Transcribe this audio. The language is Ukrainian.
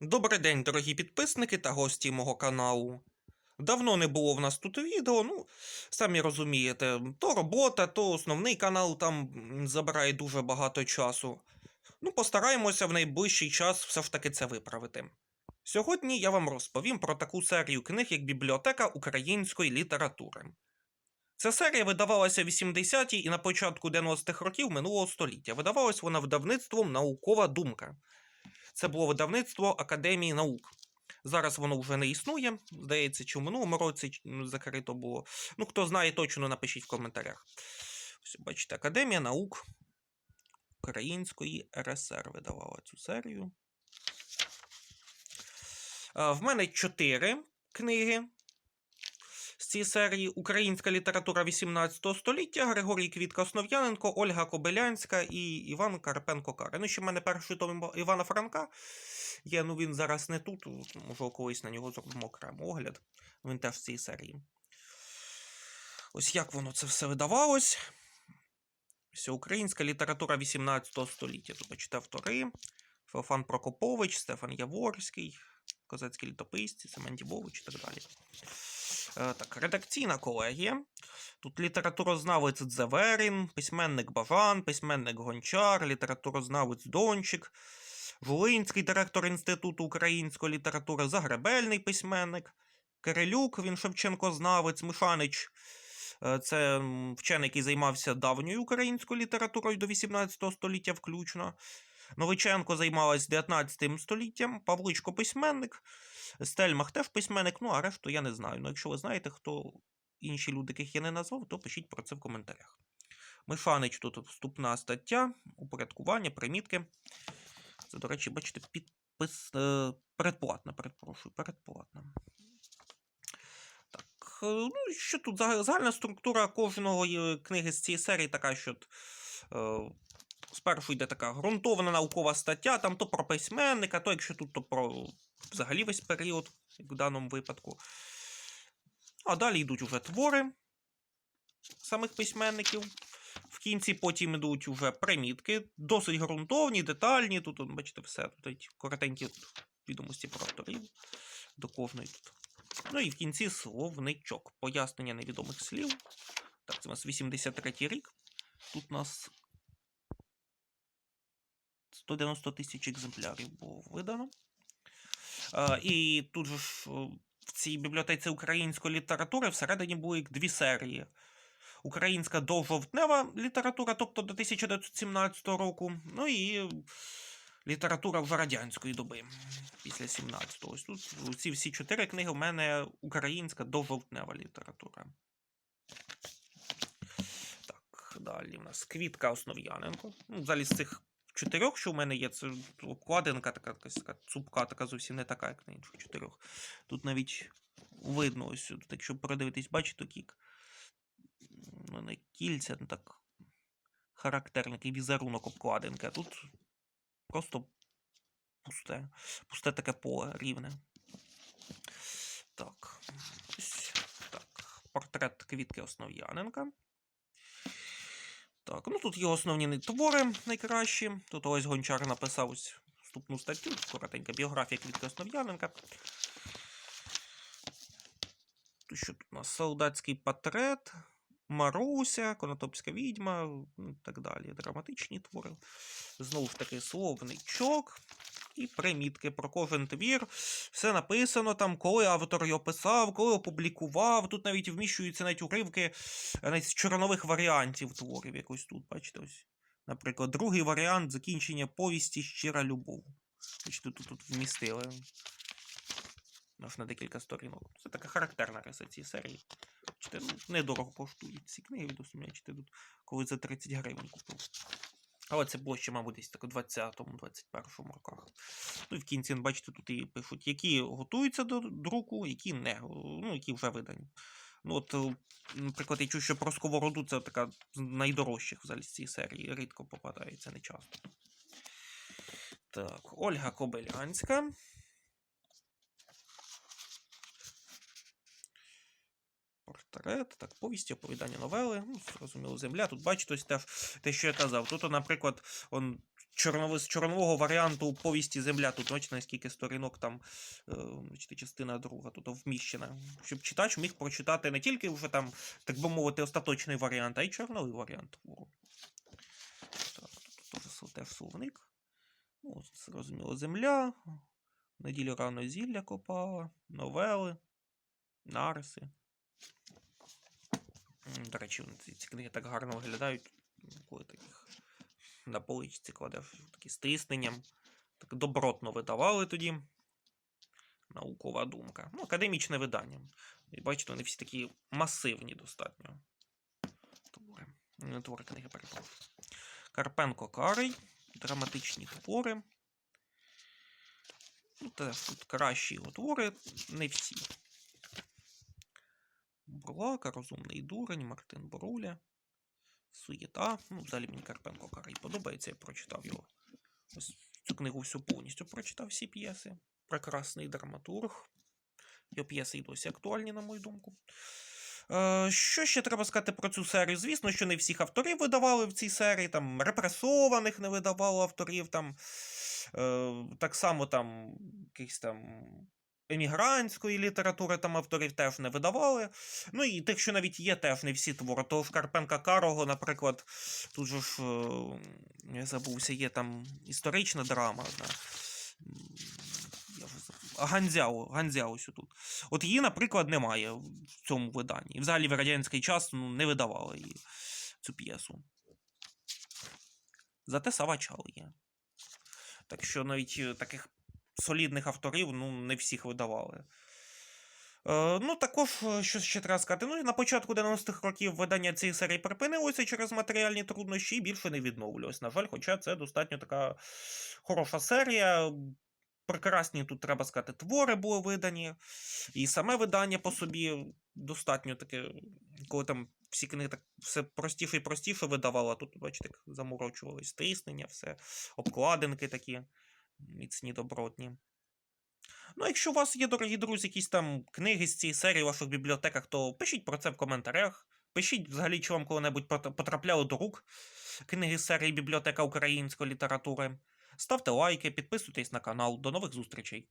Добрий день, дорогі підписники та гості мого каналу. Давно не було в нас тут відео, ну, самі розумієте, то робота, то основний канал там забирає дуже багато часу. Ну, постараємося в найближчий час все ж таки це виправити. Сьогодні я вам розповім про таку серію книг, як Бібліотека української літератури. Ця серія видавалася в 80-ті і на початку 90-х років минулого століття. Видавалась вона видавництвом Наукова думка. Це було видавництво Академії наук. Зараз воно вже не існує. Здається, чи в минулому році закрито було. Ну, хто знає точно, напишіть в коментарях. Ось, бачите, Академія наук Української РСР видавала цю серію. В мене чотири книги цієї серії: Українська література 18 століття, Григорій Квітка Основ'яненко, Ольга Кобилянська і Іван Карпенко Кари. Ну, ще в мене перший том Івана Франка є, ну він зараз не тут, може колись на нього зробимо окремо огляд. Він теж в цій серії. Ось як воно це все видавалось. Ось українська література 18 століття. Тут бачите автори. Феофан Прокопович, Стефан Яворський, Козацькі літописці, Семен Дібович і так далі. Е, Так, редакційна колегія. Тут літературознавець Дзеверін, письменник Бажан, письменник Гончар, літературознавець Дончик, Жулинський директор Інституту української літератури, Загребельний письменник, Кирилюк, він Шевченкознавець, Мишанич. е, Це вчений, який займався давньою українською літературою до 18 століття включно. Новиченко займалась 19 століттям, Павличко письменник, Стельмах теж письменник, ну а решту я не знаю. Ну, якщо ви знаєте, хто інші люди, яких я не назвав, то пишіть про це в коментарях. Мишанич тут вступна стаття, упорядкування, примітки. Це, до речі, бачите, підпис е, передплатна, перепрошую, передплатна. Так, е, ну що тут загальна структура кожної книги з цієї серії така, що е, спершу йде така ґрунтовна наукова стаття, там то про письменника, то якщо тут, то про взагалі весь період, як в даному випадку. А далі йдуть уже твори самих письменників. В кінці потім йдуть уже примітки, досить ґрунтовні, детальні. Тут, бачите, все. Тут коротенькі відомості про авторів до кожної тут. Ну і в кінці словничок. Пояснення невідомих слів. Так, це у нас 83 рік. Тут у нас 190 тисяч екземплярів було видано. І тут же ж е, в цій бібліотеці української літератури всередині були дві серії. Українська довжовтнева література, тобто до 1917 року, ну і література вже радянської доби, після 17-го. Ось тут ці всі чотири книги в мене українська довжовтнева література. Так, далі в нас Квітка Основ'яненко. Ну, взагалі з цих чотирьох, що в мене є, це обкладинка така, така цупка, така зовсім не така, як на інших чотирьох. Тут навіть видно ось тут, якщо передивитись, бачите, кік. Ну, не кільця, ну так характерний візерунок обкладинки, а тут просто пусте, пусте таке поле рівне. Так. Ось так. Портрет квітки Основ'яненка. Так, ну тут є основні твори найкращі. Тут ось Гончар написав ось вступну статтю, коротенька біографія Квітки Основ'яненка. Тут що тут у нас солдатський портрет, Маруся, Конотопська відьма ну, і так далі. Драматичні твори. Знову ж таки, словничок і примітки про кожен твір. Все написано там, коли автор його писав, коли опублікував. Тут навіть вміщуються навіть уривки е, навіть з чорнових варіантів творів. Якось тут, бачите, ось. Наприклад, другий варіант закінчення повісті Щира любов. Бачите, тут, тут вмістили. Аж на декілька сторінок. Це така характерна риса цієї серії. Бачите, ну, недорого коштують ці книги, відносно бачите, тут коли за 30 гривень купив. Але це було ще, мабуть, десь так у 20-21 роках. Ну і в кінці, бачите, тут і пишуть, які готуються до друку, які не, ну, які вже видані. Ну, от, е, наприклад, я чую, що про сковороду це така з найдорожчих взагалі з цієї серії. Рідко попадається, не часто. Так, Ольга Кобилянська. Портрет, так, повісті, оповідання новели. Ну, зрозуміло, земля. Тут бачите, ось теж те, що я казав. Тут, наприклад, он чорнови, з чорнового варіанту повісті Земля. Тут бачите, скільки сторінок там е, частина друга тут вміщена. Щоб читач міг прочитати не тільки вже там, так би мовити, остаточний варіант, а й чорновий варіант твору. Так, тут теж теж словник. Ну, зрозуміло, земля. Неділю рано зілля копала, новели, нариси. До речі, ці, книги так гарно виглядають, коли таких на поличці кладеш такі стисненням. Так добротно видавали тоді. Наукова думка. Ну, академічне видання. І бачите, вони всі такі масивні достатньо. Твори. Не твори книги перепрошую. Карпенко Карий. Драматичні твори. Ну, тут кращі його твори, не всі. Бурлака, Розумний дурень, Мартин Боруля, Суєта. Ну, взагалі мені Карпенко Карий подобається, я прочитав його. Ось цю книгу всю повністю прочитав всі п'єси. Прекрасний драматург. Його п'єси й досі актуальні, на мою думку. Е, що ще треба сказати про цю серію? Звісно, що не всіх авторів видавали в цій серії, там репресованих не видавало авторів, там е, так само там якихось там емігрантської літератури там авторів теж не видавали. Ну і тих, що навіть є, теж не всі твори. То в Карпенка Карого, наприклад, тут же ж е, я забувся, є там історична драма. одна. Ганзяо ось тут. От її, наприклад, немає в цьому виданні. І взагалі в радянський час ну, не видавали її, цю п'єсу. Зате Савачал є. Так що навіть е, таких солідних авторів ну, не всіх видавали. Е, ну, також, е, що ще треба сказати. Ну, на початку 90-х років видання цієї серії припинилося через матеріальні труднощі і більше не відновлювалось. На жаль, хоча це достатньо така хороша серія. Прекрасні тут, треба сказати, твори були видані. І саме видання по собі достатньо таке, коли там всі книги так все простіше і простіше видавало, тут, бачите, так заморочувались стиснення, все, обкладинки такі міцні, добротні. Ну, якщо у вас є, дорогі друзі, якісь там книги з цієї серії в ваших бібліотеках, то пишіть про це в коментарях. Пишіть взагалі, чи вам коли-небудь потрапляло до рук книги з серії Бібліотека української літератури. Ставте лайки, підписуйтесь на канал. До нових зустрічей!